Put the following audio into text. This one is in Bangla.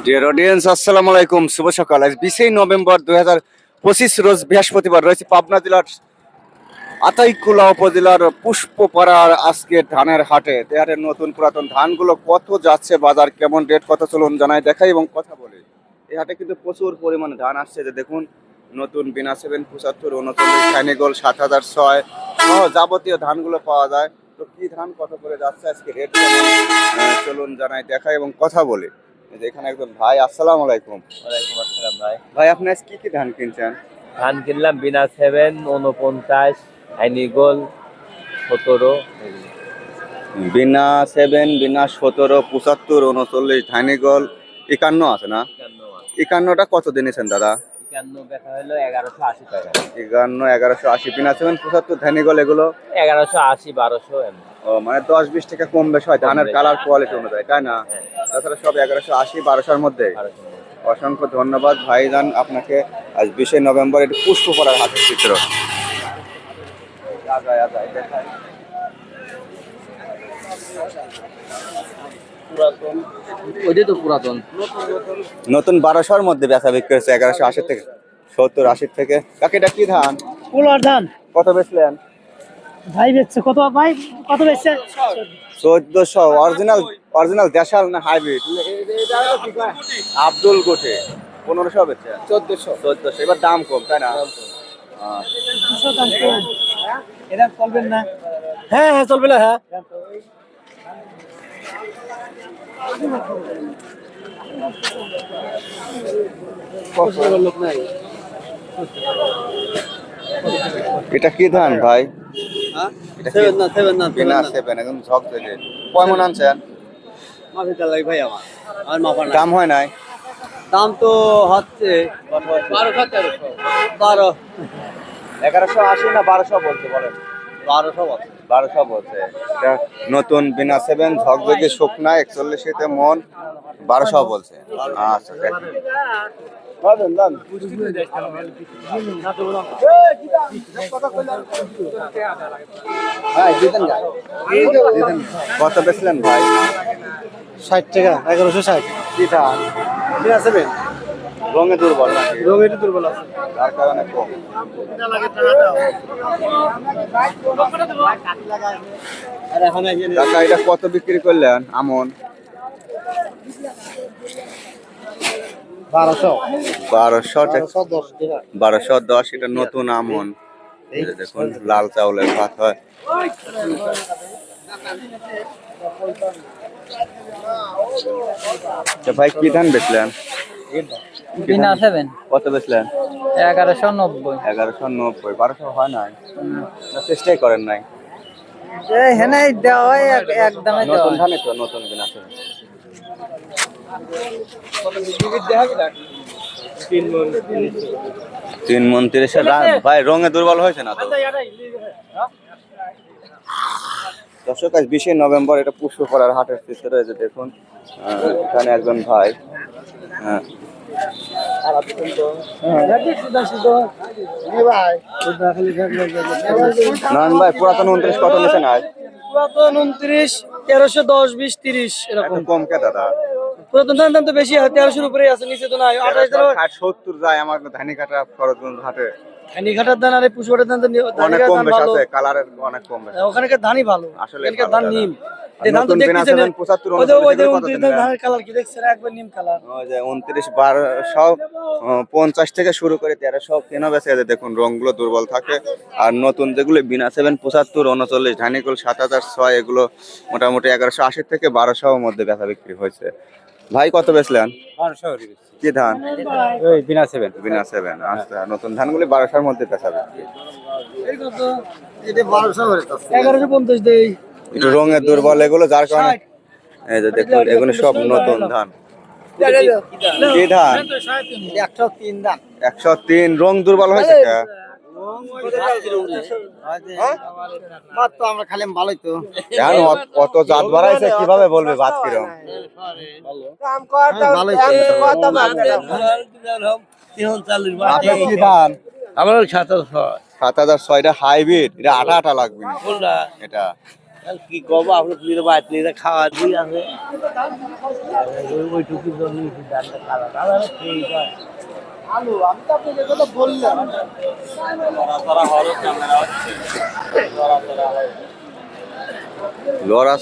ডিয়ার অডিয়েন্স আসসালামু আলাইকুম। শুভ সকাল। আজ বিশেই নভেম্বর দুই হাজার পঁচিশ রোজ বৃহস্পতিবার রয়েছে পাবনা জেলার আতাইকুলা উপজেলার পুষ্পপাড়ার আজকে ধানের হাটে। হাটের নতুন পুরাতন ধানগুলো কত যাচ্ছে, বাজার কেমন, রেট কত, চলুন জানাই, দেখাই এবং কথা বলি। এই হাটে কিন্তু প্রচুর পরিমাণে ধান আসছে। যে দেখুন, নতুন বিনা সেভেন পঁচাত্তর, উনচল্লিশ সাইনিগোল, সাত হাজার ছয় যাবতীয় ধানগুলো পাওয়া যায়। তো কি ধান, কত করে যাচ্ছে, আজকে রেট চলুন জানাই, দেখাই এবং কথা বলি। এখানে একজন ভাই আসসালামু আলাইকুম। ওয়ালাইকুম আসসালাম ভাই। ভাই আপনি আজ কি কি ধান কিনছেন? ধান কিনলাম বিনা সেভেন উনপঞ্চাশ হাইনিগোল সতেরো। বিনা সেভেন বিনা সতেরো পঁচাত্তর উনচল্লিশ ধানিগল একান্ন আছে না? একান্নটা কত দিনেছেন দাদা? একান্ন দেখা হলো এগারোশো আশি টাকা। একান্ন এগারোশো আশি বিনা পঁচাত্তর ধানিগল এগুলো? এগারোশো আশি বারোশো ও মানে দশ বিশ টাকা কম বেশ হয় ধানের কালার কোয়ালিটি অনুযায়ী তাই না? হ্যাঁ। তাছাড়া সব এগারোশো আশি বারোশোর মধ্যে। অসংখ্য ধন্যবাদ ভাইজান আপনাকে আজ বিশে নভেম্বর এটি পুষ্প পড়ার হাতের চিত্র। দেখায়। ওইটাই তো পুরাতন। নতুন বারোশোর মধ্যে বেচা বিক্রি হচ্ছে এগারোশো আশি থেকে সত্তর আশি থেকে। কাকে এটা কি ধান? কুলার ধান। কত বেচলেন? ভাই বেচছে কত? ভাই কত বেচছে? চোদ্দশো। অরিজিনাল অরিজিনাল দেশাল না হাইব্রিড? আব্দুল গোটে। পনেরোশো বেচছে চোদ্দশো। চোদ্দশো। এবার দাম কম তাই না। এটা চলবেন না হ্যাঁ হ্যাঁ চলবে না হ্যাঁ। এটা কি ধান ভাই? হ্যাঁ? এটা কি- সেভেন না সেভেন না বিনা সেভেন একদম ঝক থেকে কয় মন আনছেন? দাম হয় নাই? দাম তো হচ্ছে বারোশো তেরোশো বারো। এগারোশো আশি না বারোশো বলছে বলেন। বারোশো বছর বারোশো বলছে এটা নতুন বিনা সেভেন ঝকঝকে শুকনা একচল্লিশিতে মন বারোশো বলছে। আচ্ছা কত বেচলেন ভাই? ষাট টাকা এগারোশো ষাট। বেন রঙে দুর্বল নাকি? রোগ একটু দুর্বল আছে। তার কারণে কম? আর এখন এই যে কাকা এটা কত বিক্রি করলেন? আমন? বারোশো। বারোশো দশ টাকা বারোশো দশ এটা নতুন আমন। দেখুন লাল চাউলের ভাত হয়। ভাই কি ধান বেচলেন? বিনা সেভেন কত বেচলেন? এগারোশো নব্বই। এগারোশো নব্বই বারোশো হয় নাই? চেষ্টাই করেন নাই? দেওয়া একদমে নতুন ধানে তো নতুন বিনা আছে তিন মন তিরিশে। ভাই রঙে দুর্বল হয়েছে না তো? দর্শক আজ বিশে নভেম্বর এটা পুষ্প করার হাটের চিত্র রয়েছে দেখুন। এখানে একজন ভাই। হ্যাঁ। নয়ন ভাই পুরাতন উনত্রিশ কত নিচে নাই পুরাতন উনত্রিশ তেরোশো দশ বিশ তিরিশ এরকম। কম কে দাদা? পুরাতন ধান দাম তো বেশি হয় তেরোশোর উপরে আছে নিচে তো নাই। আঠাশ সত্তর যায় আমার ধানি কাটা খরচ হাটে। ধানি ঘাটার ধান আর এই ধান অনেক কম বেশ আছে কালারের অনেক কম বেশ। ওখানকার ধানই ভালো। আসলে এখানকার ধান নিম। আর এই ধান তো দেখতেছেন সেভেন পঁচাত্তর ওই যে ওই যে উনচল্লিশ কত উনত্রিশ দিলেন? ধানের কালার কি দেখছেন? একবার নিম কালার। ওই যে উনত্রিশ বারোশো পঞ্চাশ থেকে শুরু করে তেরোশো কেন বেঁচে আছে দেখুন রংগুলো দুর্বল থাকে। আর নতুন যেগুলো বিনা সেভেন পঁচাত্তর উনচল্লিশ ধানিকুল সাত হাজার ছয় এগুলো মোটামুটি এগারোশো আশির থেকে বারোশো মধ্যে বেচা বিক্রি হয়েছে। ভাই কত বেচলেন? কি ধান? বিনা সেভেন। বিনা সেভেন আচ্ছা। নতুন ধানগুলি বারোশোর মধ্যে একটু রঙের দুর্বল এগুলো যার কারণে এই যে দেখুন এগুলো সব নতুন ধান। কি ধান? একশো তিন ধান। একশো তিন রং দুর্বল হয়েছে অত- অত জাত বাড়াইছে কীভাবে বলবে ভাত কিরম? আমার সাতাশ সাত হাজার ছয়টা হাইব্রিড এটা আটা আটা লাগবে। না। এটা। কি করব? আপনি বাইরে নিজে খাওয়া দিয়ে আছে। ওইটুকু জন্য আলু আমি তো আপনাকে কথা বললাম। লড়া